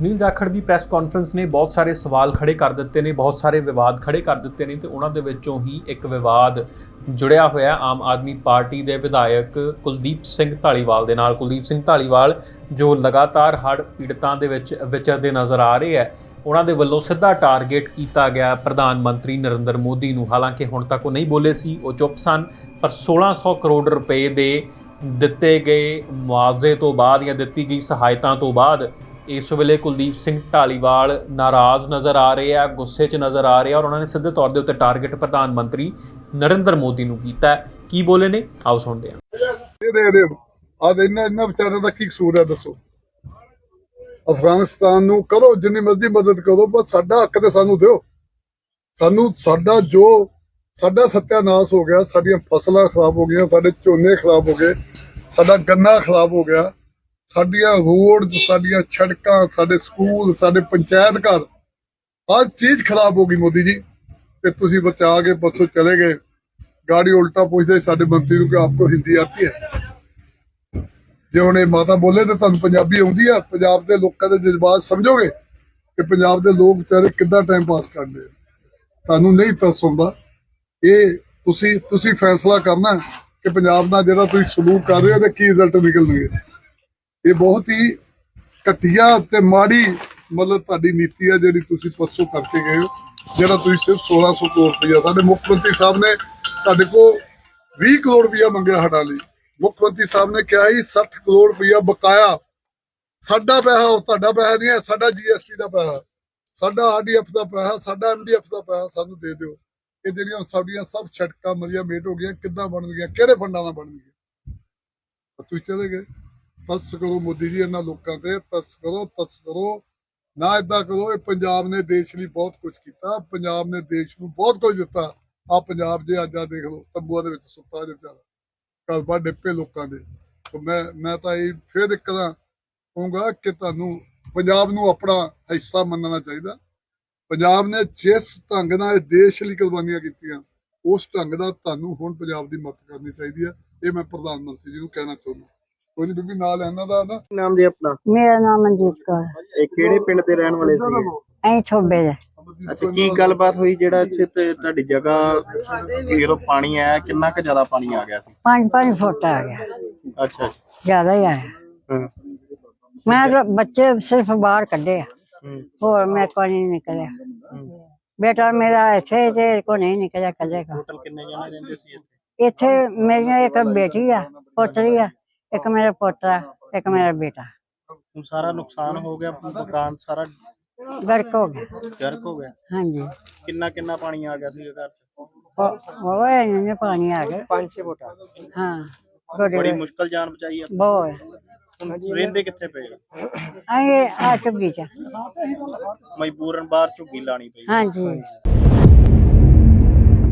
ਸੁਨੀਲ ਜਾਖੜ ਦੀ press conference ਨੇ ਬਹੁਤ ਸਾਰੇ ਸਵਾਲ ਖੜੇ ਕਰ ਦਿੱਤੇ ਨੇ, ਬਹੁਤ ਸਾਰੇ ਵਿਵਾਦ ਖੜੇ ਕਰ ਦਿੱਤੇ ਨੇ ਤੇ ਉਹਨਾਂ ਦੇ ਵਿੱਚੋਂ ਹੀ ਇੱਕ ਵਿਵਾਦ ਜੁੜਿਆ ਹੋਇਆ ਆਮ ਆਦਮੀ ਪਾਰਟੀ ਦੇ ਵਿਧਾਇਕ ਕੁਲਦੀਪ ਸਿੰਘ ਢਾਲੀਵਾਲ ਦੇ ਨਾਲ। ਕੁਲਦੀਪ ਸਿੰਘ ਢਾਲੀਵਾਲ ਜੋ ਲਗਾਤਾਰ ਹੜ੍ਹ ਪੀੜਤਾਂ ਦੇ ਵਿੱਚ ਵਿਚਰਦੇ ਨਜ਼ਰ ਆ ਰਹੇ ਹੈ ਉਹਨਾਂ ਦੇ ਵੱਲੋਂ ਸਿੱਧਾ ਟਾਰਗੇਟ ਕੀਤਾ ਗਿਆ ਪ੍ਰਧਾਨ ਮੰਤਰੀ ਨਰਿੰਦਰ ਮੋਦੀ ਨੂੰ। ਹਾਲਾਂਕਿ ਹੁਣ ਤੱਕ ਉਹ ਨਹੀਂ ਬੋਲੇ ਸੀ, ਉਹ ਚੁੱਪ ਸਨ, ਪਰ 1600 ਕਰੋੜ ਰੁਪਏ ਦੇ ਦਿੱਤੇ ਗਏ ਮੁਆਵਜ਼ੇ ਤੋਂ ਬਾਅਦ ਜਾਂ ਦਿੱਤੀ ਗਈ ਸਹਾਇਤਾ ਤੋਂ ਬਾਅਦ ਇਸ ਵੇਲੇ ਕੁਲਦੀਪ ਸਿੰਘ ਢਾਲੀਵਾਲ ਨਾਰਾਜ਼ ਨਜ਼ਰ ਆ ਰਹੇ ਆ, ਗੁੱਸੇ 'ਚ ਨਜ਼ਰ ਆ ਰਹੇ ਆ ਔਰ ਉਹਨਾਂ ਨੇ ਸਿੱਧੇ ਤੌਰ ਦੇ ਉੱਤੇ ਟਾਰਗੇਟ ਪ੍ਰਧਾਨ ਮੰਤਰੀ ਨਰਿੰਦਰ ਮੋਦੀ ਨੂੰ ਕੀਤਾ ਕੀ ਬੋਲੇ ਨੇ? ਆਓ ਸੁਣਦੇ ਹਾਂ। ਇਹਦੇ ਇਹਦੇ ਆ ਇਹਨਾਂ ਇਹਨਾਂ ਵਿਚਾਰਿਆਂ ਦਾ ਕੀ ਕਸੂਰ ਹੈ ਦੱਸੋ। ਅਫਗਾਨਿਸਤਾਨ ਨੂੰ ਕਰੋ, ਜਿੰਨੀ ਮਰਜ਼ੀ ਮਦਦ ਕਰੋ, ਬਸ ਸਾਡਾ ਹੱਕ ਤੇ ਸਾਨੂੰ ਦਿਓ। ਸਾਨੂੰ ਸਾਡਾ ਜੋ, ਸਾਡਾ ਸੱਤਿਆਨਾਸ਼ ਹੋ ਗਿਆ, ਸਾਡੀਆਂ ਫਸਲਾਂ ਖਰਾਬ ਹੋ ਗਈਆਂ, ਸਾਡੇ ਝੋਨੇ ਖਰਾਬ ਹੋ ਗਏ, ਸਾਡਾ ਗੰਨਾ ਖਰਾਬ ਹੋ ਗਿਆ। ਸਾਡੀਆਂ ਰੋਡ ਸਾਡੀਆਂ ਸੜਕਾਂ, ਸਾਡੇ ਸਕੂਲ, ਸਾਡੇ ਪੰਚਾਇਤ ਘਰ, ਹਰ ਚੀਜ਼ ਖਰਾਬ ਹੋ ਗਈ ਮੋਦੀ ਜੀ। ਤੇ ਤੁਸੀਂ ਬਚਾ ਕੇ ਬਸੋਂ ਚਲੇ ਗਏ। ਗਾੜੀ ਉਲਟਾ ਪੁੱਛਦੇ ਸਾਡੇ ਮੰਤਰੀ ਨੂੰ ਕਿ ਆਪਕੋ ਹਿੰਦੀ ਆਤੀ ਹੈ। ਜੇ ਹੁਣ ਇਹ ਮਾਤਾ ਬੋਲੇ ਤੇ ਤੁਹਾਨੂੰ ਪੰਜਾਬੀ ਆਉਂਦੀ ਆ, ਪੰਜਾਬ ਦੇ ਲੋਕਾਂ ਦੇ ਜਜ਼ਬਾਤ ਸਮਝੋਗੇ ਕਿ ਪੰਜਾਬ ਦੇ ਲੋਕ ਵਿਚਾਰੇ ਕਿੱਦਾਂ ਟਾਈਮ ਪਾਸ ਕਰਦੇ ਤੁਹਾਨੂੰ ਨਹੀਂ ਤਰਸ ਆਉਂਦਾ। ਇਹ ਤੁਸੀਂ ਤੁਸੀਂ ਫੈਸਲਾ ਕਰਨਾ ਕਿ ਪੰਜਾਬ ਨਾਲ ਜਿਹੜਾ ਤੁਸੀਂ ਸਲੂਕ ਕਰ ਰਹੇ ਹੋ ਉਹਦੇ ਕੀ ਰਿਜ਼ਲਟ ਨਿਕਲਣਗੇ? ਇਹ ਬਹੁਤ ਹੀ ਘਟੀਆ ਤੇ ਮਾੜੀ ਮਤਲਬ ਤੁਹਾਡੀ ਨੀਤੀ ਆ ਜਿਹੜੀ ਤੁਸੀਂ ਪਰਸੋਂ ਕਰਕੇ ਗਏ ਹੋ, ਜਿਹੜਾ ਤੁਸੀਂ ਸਿਰਫ 1600 ਕਰੋੜ ਰੁਪਇਆ ਸਾਡੇ ਮੁੱਖ ਮੰਤਰੀ ਸਾਹਿਬ ਨੇ ਤੁਹਾਡੇ ਕੋਲ 20 ਕਰੋੜ ਰੁਪਇਆ ਮੰਗਿਆ ਹਟਾ ਲਈ। ਮੁੱਖ ਮੰਤਰੀ ਸਾਹਿਬ ਨੇ ਕਿਹਾ ਸੀ 60 ਕਰੋੜ ਰੁਪਇਆ ਬਕਾਇਆ। ਸਾਡਾ ਪੈਸਾ ਤੁਹਾਡਾ ਪੈਸਾ ਨਹੀਂ ਹੈ, ਸਾਡਾ ਜੀਐਸਟੀ ਦਾ ਪੈਸਾ। ਸਾਡਾ ਆਰਡੀਐਫ ਦਾ ਪੈਸਾ, ਸਾਡਾ ਐਮਡੀਐਫ ਦਾ ਪੈਸਾ ਸਾਨੂੰ ਦੇ ਦਿਓ। ਇਹ ਜਿਹੜੀਆਂ ਸਾਡੀਆਂ ਸਭ ਛਟਕਾਂ ਮਰੀਆਂ, ਮੇਟ ਹੋ ਗਈਆਂ, ਕਿੱਦਾਂ ਬਣਨਗੀਆਂ ਕਿਹੜੇ ਫੰਡਾਂ ਨਾਲ ਬਣਨਗੀਆਂ ਤਾਂ ਤੁਸੀਂ ਚਲੇ ਗਏ। ਤਰਸ ਕਰੋ ਮੋਦੀ ਜੀ ਇਹਨਾਂ ਲੋਕਾਂ ਤੇ ਤਰਸ ਕਰੋ ਤਰਸ ਕਰੋ। ਨਾ ਇਦਾਂ ਕਰੋ, ਇਹ ਪੰਜਾਬ ਨੇ ਦੇਸ਼ ਲਈ ਬਹੁਤ ਕੁਝ ਕੀਤਾ, ਪੰਜਾਬ ਨੇ ਦੇਸ਼ ਨੂੰ ਬਹੁਤ ਕੁਝ ਦਿੱਤਾ। ਆ ਪੰਜਾਬ ਜੇ ਅੱਜ ਆ ਦੇਖ ਲਓ, ਤੰਬੂਆਂ ਦੇ ਵਿੱਚ ਸੁੱਤਾ ਜੇ ਵਿਚਾਰਾ। ਕਸਬਾ ਡਿੱਪੇ ਲੋਕਾਂ ਦੇ। ਮੈਂ ਮੈਂ ਤਾਂ ਇਹ ਫੇਰ ਇੱਕ ਤਾਂ ਕਹੂੰਗਾ ਕਿ ਤੁਹਾਨੂੰ ਪੰਜਾਬ ਨੂੰ ਆਪਣਾ ਹਿੱਸਾ ਮੰਨਣਾ ਚਾਹੀਦਾ। ਪੰਜਾਬ ਨੇ ਜਿਸ ਢੰਗ ਨਾਲ ਇਹ ਦੇਸ਼ ਲਈ ਕੁਰਬਾਨੀਆਂ ਕੀਤੀਆਂ, ਉਸ ਢੰਗ ਨਾਲ ਤੁਹਾਨੂੰ ਹੁਣ ਪੰਜਾਬ ਦੀ ਮਦਦ ਕਰਨੀ ਚਾਹੀਦੀ ਹੈ। ਇਹ ਮੈਂ ਪ੍ਰਧਾਨ ਮੰਤਰੀ ਜੀ ਨੂੰ ਕਹਿਣਾ ਚਾਹੁੰਦਾ। ਕੋਈ ਨਹੀਂ ਬੀਬੀ ਨਾਲ ਇਹਨਾਂ ਦਾ ਨਾ। ਨਾਮ ਜੀ ਆਪਣਾ? ਮੇਰਾ ਨਾਮ ਮਨਜੀਤ ਕੌਰ। ਹੈ। ਇਹ ਕਿਹੜੇ ਪਿੰਡ ਦੇ ਰਹਿਣ ਵਾਲੇ ਸੀ? ਅਸੀਂ ਛੋਬੇ ਦੇ। ਅੱਛਾ ਕੀ ਗੱਲਬਾਤ ਹੋਈ ਜਿਹੜਾ ਇੱਥੇ ਤੇ ਤੁਹਾਡੀ ਜਗ੍ਹਾ ਜਦੋਂ ਪਾਣੀ ਆਇਆ? ਕਿੰਨਾ ਕੁ ਜ਼ਿਆਦਾ ਪਾਣੀ ਆ ਗਿਆ ਸੀ? ਪੰਜ ਪੰਜ ਫੁੱਟ ਆ ਗਿਆ। ਅੱਛਾ ਜ਼ਿਆਦਾ ਹੀ ਆਇਆ। ਹੂੰ। ਮੈਂ ਤਾਂ ਬੱਚੇ ਸਿਰਫ ਬਾਹਰ ਕੱਢੇ ਆ। ਹੂੰ। ਹੋਰ ਮੈਂ ਕੋਈ ਨਹੀਂ ਨਿਕਲਿਆ। ਬੇਟਾ ਮੇਰਾ ਇੱਥੇ ਤੇ ਕੋ ਨਹੀਂ ਨਿਕਲਿਆ ਕੱਲੇ ਕੋ ਟੋਟਲ ਕਿੰਨੇ ਜਣੇ ਰਹਿੰਦੇ ਸੀ ਇੱਥੇ? ਇੱਥੇ ਮੇਰੀਆਂ ਇੱਕ ਬੇਟੀ ਆ ਪੋਤਰੀ ਆ। ਇੱਕ ਮੇਰਾ ਪੋਤਰਾ ਇੱਕ ਮੇਰਾ ਬੇਟਾ। ਹੁਣ ਸਾਰਾ ਨੁਕਸਾਨ ਹੋ ਗਿਆ ਮਕਾਨ ਸਾਰਾ ਗਰਕ ਹੋ ਗਿਆ। ਗਰਕ ਹੋ ਗਿਆ। ਹਾਂਜੀ। ਕਿੰਨਾ ਕਿੰਨਾ ਪਾਣੀ ਆ ਗਿਆ ਸੀ ਘਰ ਚ? ਉਹ ਇਹਨੇ ਪਾਣੀ ਆ ਗਿਆ। 5-6 ਫੁੱਟ ਹਾਂ ਬੜੀ ਮੁਸ਼ਕਲ ਜਾਨ ਬਚਾਈ ਆ। ਬਹੁਤ ਹੁਣ ਰਹਿੰਦੇ ਕਿੱਥੇ ਪਏ ਆਏ ਆ ਚੁੱਗੀ ਚ। ਮਜਬੂਰਨ ਬਾਹਰ ਝੁੱਗੀ ਲਾਣੀ ਪਈ ਹਾਂਜੀ।